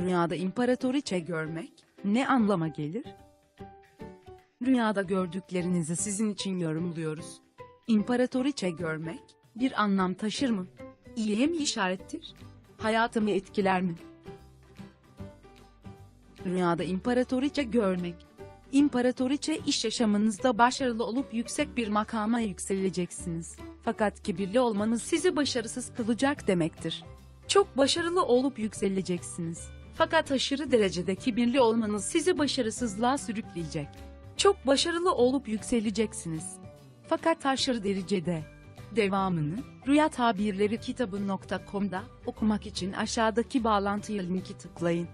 Rüyada imparatoriçe görmek ne anlama gelir? Rüyada gördüklerinizi sizin için yorumluyoruz. İmparatoriçe görmek bir anlam taşır mı? İyiye mi işarettir? Hayatımı etkiler mi? Rüyada imparatoriçe görmek. İmparatoriçe iş yaşamınızda başarılı olup yüksek bir makama yükseleceksiniz. Fakat kibirli olmanız sizi başarısız kılacak demektir. Çok başarılı olup yükseleceksiniz. Fakat aşırı derecede kibirli olmanız sizi başarısızlığa sürükleyecek. Çok başarılı olup yükseleceksiniz. Fakat aşırı derecede. Devamını Rüya Tabirleri kitabı.com'da okumak için aşağıdaki bağlantıya linki tıklayın.